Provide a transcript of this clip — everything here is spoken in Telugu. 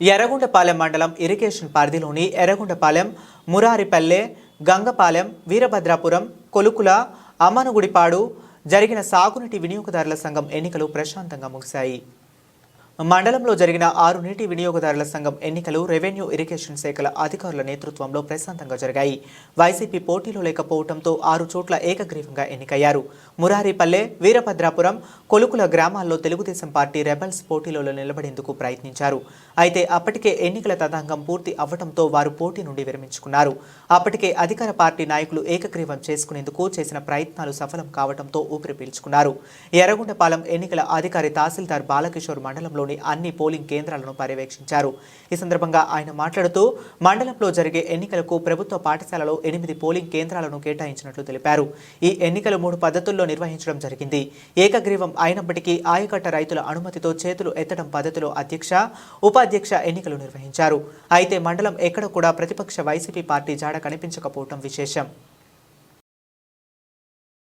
ఎర్రగొండపాలెం మండలం ఇరిగేషన్ పరిధిలోని ఎర్రగొండపాలెం మురారిపల్లె గంగపాలెం వీరభద్రాపురం కొలుకుల అమనుగుడిపాడు జరిగిన సాగునీటి వినియోగదారుల సంఘం ఎన్నికలు ప్రశాంతంగా ముగిశాయి. మండలంలో జరిగిన ఆరు నీటి వినియోగదారుల సంఘం ఎన్నికలు రెవెన్యూ ఇరిగేషన్ శాఖల అధికారుల నేతృత్వంలో ప్రశాంతంగా జరిగాయి. వైసీపీ పోటీలో లేకపోవడంతో ఆరు చోట్ల ఏకగ్రీవంగా ఎన్నికయ్యారు. మురారిపల్లె వీరభద్రాపురం కొలుకుల గ్రామాల్లో తెలుగుదేశం పార్టీ రెబల్స్ పోటీలో నిలబడేందుకు ప్రయత్నించారు. అయితే అప్పటికే ఎన్నికల తదంగం పూర్తి అవ్వడంతో వారు పోటీ నుండి విరమించుకున్నారు. అప్పటికే అధికార పార్టీ నాయకులు ఏకగ్రీవం చేసుకునేందుకు చేసిన ప్రయత్నాలు సఫలం కావడంతో ఊపిరి పీల్చుకున్నారు. ఎర్రగొండపాలెం ఎన్నికల అధికారి తహసీల్దార్ బాలకిషోర్ మండలంలోని అన్ని పోలింగ్ కేంద్రాలను పర్యవేక్షించారు. ఈ సందర్భంగా ఆయన మాట్లాడుతూ మండలంలో జరిగే ఎన్నికలకు ప్రభుత్వ పాఠశాలలో ఎనిమిది పోలింగ్ కేంద్రాలను కేటాయించినట్లు తెలిపారు. ఈ ఎన్నికలు మూడు పద్ధతుల్లో నిర్వహించడం జరిగింది. ఏకగ్రీవం అయినప్పటికీ ఆయకట్ట రైతుల అనుమతితో చేతులు ఎత్తడం పద్ధతిలో అధ్యక్ష ఉపాధ్యక్ష ఎన్నికలు నిర్వహించారు. అయితే మండలం ఎక్కడ కూడా ప్రతిపక్ష వైసీపీ పార్టీ జాడ కనిపించకపోవడం విశేషం.